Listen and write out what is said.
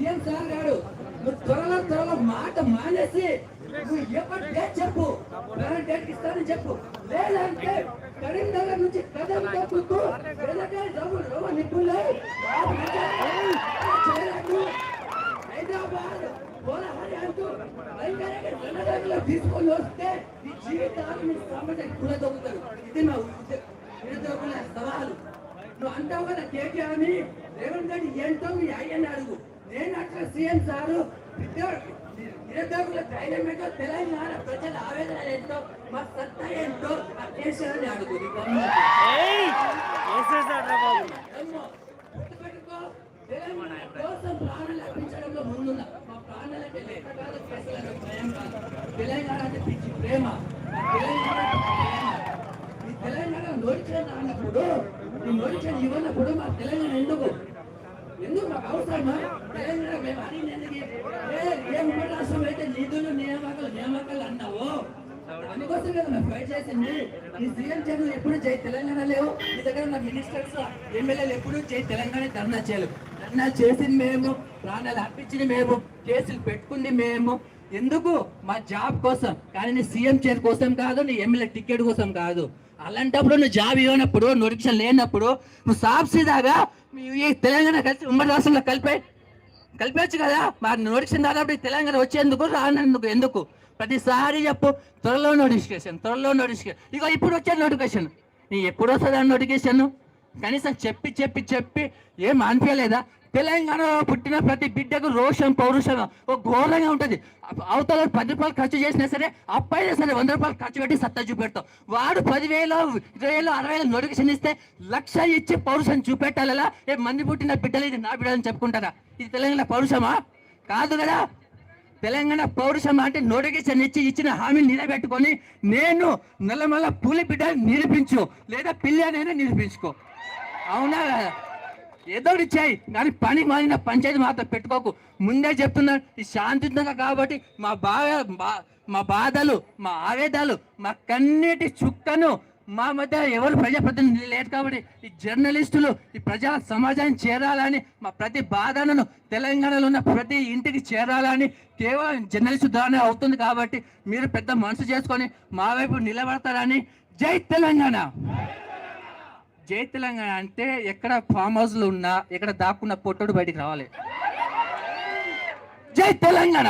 CM sir గారు నువ్వు త్వరలో త్వరలో మాట మానేసి నువ్వు ఎప్పటి డేట్ చెప్పు కరెంట్ డేట్ ఇస్తానని చెప్పు. లేదంటే కరీంనగర్ నుంచి కదం తప్పుతూ వెళ్ళకే డబ్బులు రవ్వ నిప్పులే. హైదరాబాద్ పోలహరి అంటూ భయంకరంగా జనగణలో తీసుకొని వస్తే నీ జీవితాన్ని సమాజం కూలదొక్కుతారు ఇది నా ఉద్దే- నిరుద్యోగుల సవాలు నువ్వు అంటావు కదా కేకే అని రేవంత్ రెడ్డి ఏంటో మీ అయ్యని అడుగు. నేను అట్లా సీఎం సారు నిరుద్యోగుల ధైర్యం ఏంటో తెలంగాణ ప్రజల ఆవేదన ఏంటో మా సత్తా ఏంటో ఆ కేసీఆర్ అని అడుగు నీ గమ్మున. అమ్మో, గుర్తుపెట్టుకో, తెలంగాణ కోసం ప్రాణాలు అర్పించడంలో ముందున్న మా ప్రాణాలంటే లెక్క కాదు కేసులకు భయం కాదు తెలంగాణ అంటే పిచ్చి ప్రేమ తెలంగాణ అంటే ప్రేమ. ఈ తెలంగాణ నోడిచిన అన్నప్పుడు ఈ ఇవ్వనప్పుడు మా తెలంగాణ ఎందుకు ఎందుకు మాకు అవసరమా? తెలంగాణ మేము అడిగింది ఏ ఉమ్మడి రాష్ట్రం అయితే నిధులు నియామకాలు నియామకాలు అన్నావు? అందుకోసం కదా మేము ఫైట్ చేసింది. ఈ సీఎం చదువు ఎప్పుడు జై తెలంగాణ లేవు? మీ దగ్గర ఉన్న మినిస్టర్స్ ఎమ్మెల్యేలు ఎప్పుడు జై తెలంగాణ ధర్నా చేయలేవు? ధర్నా చేసింది మేము ప్రాణాలు అర్పించింది మేము కేసులు పెట్టుకుంది మేము. ఎందుకు? మా జాబ్ కోసం. కానీ నీ సీఎం చైర్ కోసం కాదు నీ ఎమ్మెల్యే టికెట్ కోసం కాదు. అలాంటప్పుడు నువ్వు జాబ్ ఇవ్వనప్పుడు నోటిఫికేషన్ లేనప్పుడు నువ్వు సాఫ్సీదాగా మీ ఈ తెలంగాణ కలిసి ఉమ్మడి రాష్ట్రంలో కలిపే కలిపేచ్చు కదా? మరి నోటిఫికేషన్ దాదాపు తెలంగాణ వచ్చేందుకు రానందుకు ఎందుకు? ప్రతిసారి చెప్పు త్వరలో నోటిఫికేషన్ త్వరలో నోటిఫికేషన్. ఇక ఇప్పుడు వచ్చే నోటిఫికేషన్. నీ ఎప్పుడు వస్తుంది నోటిఫికేషన్? కనీసం చెప్పి చెప్పి చెప్పి ఏం అనిపించలేదా తెలంగాణలో పుట్టిన ప్రతి బిడ్డకు రోషం పౌరుషం ఒక ఘోరంగా ఉంటుంది. అవతల పది రూపాయలు ఖర్చు చేసినా సరే అప్పైనా సరే వంద రూపాయలు ఖర్చు పెట్టి సత్తా చూపెడతాం. వాడు పదివేలు ఇరవై వేలు అరవై వేలు నొడికి ఇస్తే లక్ష ఇచ్చి పౌరుషం చూపెట్టాలా ఏ మంది పుట్టిన బిడ్డలు ఇది నా బిడ్డలని చెప్పుకుంటారా? ఇది తెలంగాణ పౌరుషమా? కాదు కదా. తెలంగాణ పౌరుషం అంటే నోటిఫికేషన్ ఇచ్చి ఇచ్చిన హామీని నిలబెట్టుకొని నేను నల్లమల్ల పూలి బిడ్డ నిరూపించు లేదా పిల్లనైనా నిరూపించుకో. అవునా కదా? ఏదో ఇచ్చాయి కానీ పని మారిన పంచాయతీ మాత్రం పెట్టుకోకు. ముందే చెప్తున్నాను ఈ శాంతియుతంగా కాబట్టి మా బాధ బా- మా బాధలు మా ఆవేదాలు మా కన్నీటి చుక్కను మా మధ్య ఎవరు ప్రజాప్రతినిధులు లేరు కాబట్టి ఈ జర్నలిస్టులు ఈ ప్రజా సమాజాన్ని చేరాలని మా ప్రతి బాధలను తెలంగాణలో ఉన్న ప్రతి ఇంటికి చేరాలని కేవలం జర్నలిస్టు ద్వారానే అవుతుంది కాబట్టి మీరు పెద్ద మనసు చేసుకొని మా వైపు నిలబడతారని జై తెలంగాణ. జై తెలంగాణ అంటే ఎక్కడ ఫామ్ హౌస్లు ఉన్నా ఎక్కడ దాక్కున్న పొట్టోడు బయటికి రావాలి. జై తెలంగాణ!